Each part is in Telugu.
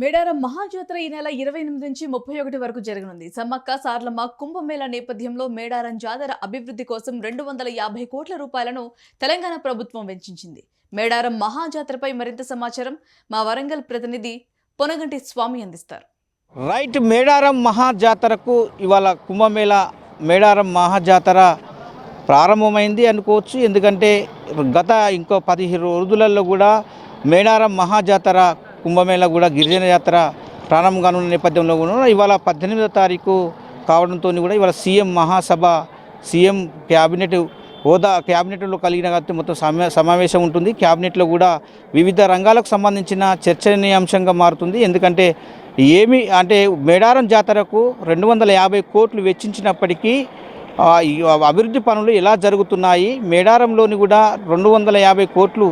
మేడారం మహాజాతర ఈ నెల ఇరవై ఎనిమిది నుంచి ముప్పై ఒకటి వరకు జరగనుంది. సమ్మక్క సార్లమ్మ కుంభమేళ నేపథ్యంలో మేడారం జాతర అభివృద్ధి కోసం రెండు వందల యాభై కోట్ల రూపాయలను తెలంగాణ ప్రభుత్వం వెచ్చించింది. మేడారం మహాజాతరపై మరింత సమాచారం మా వరంగల్ ప్రతినిధి పొనగంటి స్వామి అందిస్తారు. రైట్ మేడారం మహాజాతరకు ఇవాళ కుంభమేళ మేడారం మహాజాతర ప్రారంభమైంది అనుకోవచ్చు. ఎందుకంటే గత ఇంకో పదిహేను రోజులలో కూడా మేడారం మహాజాతర కుంభమేళ కూడా గిరిజన జాతర ప్రారంభం కానున్న నేపథ్యంలో కూడా ఇవాళ పద్దెనిమిదో తారీఖు కావడంతో కూడా ఇవాళ సీఎం మహాసభ సీఎం క్యాబినెట్ హోదా క్యాబినెట్లో కలిగిన కాబట్టి మొత్తం సమా సమావేశం ఉంటుంది. క్యాబినెట్లో కూడా వివిధ రంగాలకు సంబంధించిన చర్చనీయాంశంగా మారుతుంది. ఎందుకంటే ఏమి అంటే మేడారం జాతరకు రెండు వందల యాభై కోట్లు వెచ్చించినప్పటికీ అభివృద్ధి పనులు ఎలా జరుగుతున్నాయి? మేడారంలోని కూడా రెండు వందల యాభై కోట్లు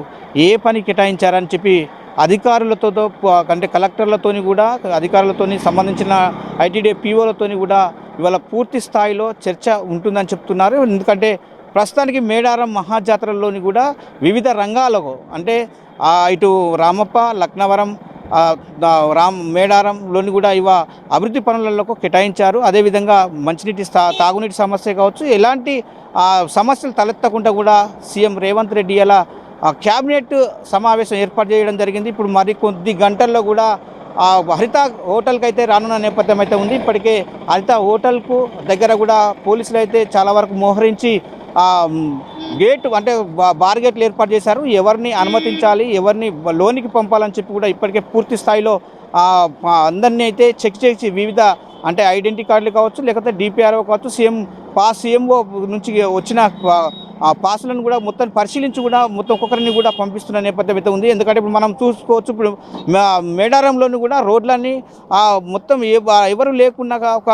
ఏ పని కేటాయించారని చెప్పి అధికారులతో అంటే కలెక్టర్లతోని కూడా అధికారులతోని సంబంధించిన ఐటీడీ పీఓలతోని కూడా ఇవాళ పూర్తి స్థాయిలో చర్చ ఉంటుందని చెప్తున్నారు. ఎందుకంటే ప్రస్తుతానికి మేడారం మహాజాతరలోని కూడా వివిధ రంగాలకు అంటే ఇటు రామప్ప లక్నవరం రామ్ మేడారంలోని కూడా ఇవ అభివృద్ధి పనులకు కేటాయించారు. అదేవిధంగా మంచినీటి స్థా తాగునీటి సమస్య కావచ్చు ఎలాంటి ఆ, సమస్యలు తలెత్తకుండా కూడా సీఎం రేవంత్ రెడ్డి అలా క్యాబినెట్ సమావేశం ఏర్పాటు చేయడం జరిగింది. ఇప్పుడు మరి కొద్ది గంటల్లో కూడా ఆ హరిత హోటల్కి అయితే రానున్న నేపథ్యం అయితే ఉంది. ఇప్పటికే హరిత హోటల్కు దగ్గర కూడా పోలీసులు అయితే చాలా వరకు మోహరించి గేట్ అంటే బార్ గేట్లు ఏర్పాటు చేశారు. ఎవరిని అనుమతించాలి ఎవరిని లోనికి పంపాలని చెప్పి కూడా ఇప్పటికే పూర్తి స్థాయిలో అందరినీ అయితే చెక్ చేసి వివిధ అంటే ఐడెంటిటీ కార్డులు కావచ్చు లేకపోతే డిపిఆర్ఓ కావచ్చు సీఎం పాస్ సీఎంఓ నుంచి వచ్చిన ఆ, పాసులను కూడా మొత్తం పరిశీలించి కూడా మొత్తం ఒక్కొక్కరిని కూడా పంపిస్తున్న నేపథ్యం అయితే ఉంది. ఎందుకంటే ఇప్పుడు మనం చూసుకోవచ్చు ఇప్పుడు మేడారంలోని కూడా రోడ్లన్నీ మొత్తం ఎవరు లేకుండా ఒక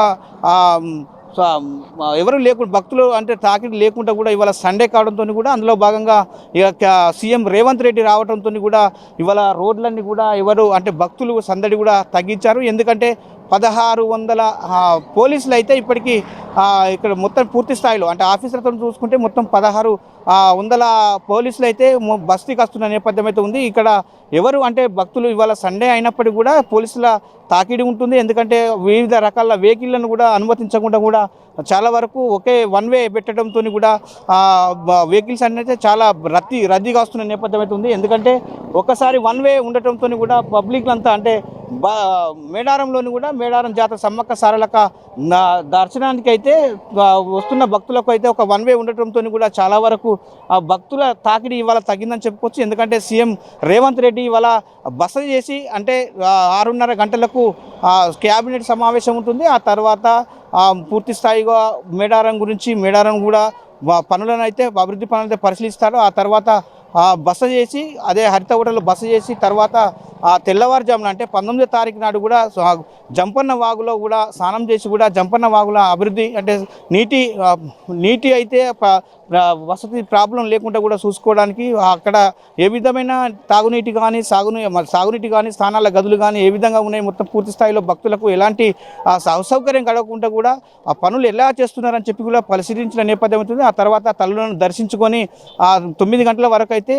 ఎవరు లేకుండా భక్తులు అంటే తాకిడి లేకుండా కూడా ఇవాళ సండే కావడంతో కూడా అందులో భాగంగా ఇక సీఎం రేవంత్ రెడ్డి రావడంతో కూడా ఇవాళ రోడ్లన్నీ కూడా ఎవరు అంటే భక్తులు సందడి కూడా తగ్గించారు. ఎందుకంటే పదహారు వందల పోలీసులు అయితే ఇప్పటికీ ఇక్కడ మొత్తం పూర్తి స్థాయిలో అంటే ఆఫీసర్తో చూసుకుంటే మొత్తం పదహారు వందల పోలీసులు అయితే బస్తీకి వస్తున్న నేపథ్యం అయితే ఉంది. ఇక్కడ ఎవరు అంటే భక్తులు ఇవాళ సండే అయినప్పటికీ కూడా పోలీసుల తాకిడి ఉంటుంది. ఎందుకంటే వివిధ రకాల వెహికల్లను కూడా అనుమతించకుండా కూడా చాలా వరకు ఒకే వన్ వే పెట్టడంతో కూడా వెహికల్స్ అనేది చాలా రద్దీ రద్దీగా వస్తున్న నేపథ్యం అయితే ఉంది. ఎందుకంటే ఒకసారి వన్ వే ఉండటంతో కూడా పబ్లిక్ అంతా అంటే మేడారంలోని కూడా మేడారం జాతర సమ్మక్క సారలక దర్శనానికి అయితే వస్తున్న భక్తులకు అయితే ఒక వన్ వే ఉండటంతో కూడా చాలా వరకు ఆ భక్తుల తాకిడి ఇవాళ తగ్గిందని చెప్పుకోవచ్చు. ఎందుకంటే సీఎం రేవంత్ రెడ్డి ఇవాళ బస చేసి అంటే ఆరున్నర గంటలకు క్యాబినెట్ సమావేశం ఉంటుంది. ఆ తర్వాత పూర్తి స్థాయిగా మేడారం గురించి మేడారం కూడా పనులను అయితే అభివృద్ధి పనులైతే పరిశీలిస్తారు. ఆ తర్వాత బస చేసి అదే హరిత హోటల్లో బస చేసి తర్వాత ఆ తెల్లవారుజామున అంటే పంతొమ్మిదో తారీఖు నాడు కూడా జంపన్న వాగులో కూడా స్నానం చేసి కూడా జంపన్న వాగులో అభివృద్ధి అంటే నీటి నీటి అయితే వసతి ప్రాబ్లం లేకుండా కూడా చూసుకోవడానికి అక్కడ ఏ విధమైన తాగునీటి కానీ సాగునీ సాగునీటి కానీ స్నానాల గదులు కానీ ఏ విధంగా ఉన్నాయి మొత్తం పూర్తి స్థాయిలో భక్తులకు ఎలాంటి అసౌకర్యం సౌ- సౌకర్యం కలగకుండా కూడా ఆ పనులు ఎలా చేస్తున్నారని చెప్పి కూడా పరిశీలించిన నేపథ్యం అవుతుంది ఆ తర్వాత తల్లులను దర్శించుకొని ఆ తొమ్మిది గంటల వరకు అయితే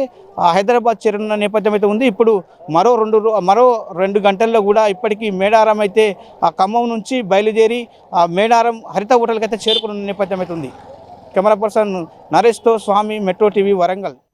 హైదరాబాద్ చేరున్న నేపథ్యం అయితే ఉంది. ఇప్పుడు మరో రెండు రెండు మరో రెండు గంటల్లో కూడా ఇప్పటికీ మేడారం అయితే ఆ ఖమ్మం నుంచి బయలుదేరి ఆ మేడారం హరిత హోటల్కి అయితే చేరుకున్న నేపథ్యం అవుతుంది కెమెరా పర్సన్ నరేష్తో స్వామి మెట్రో టీవీ వరంగల్.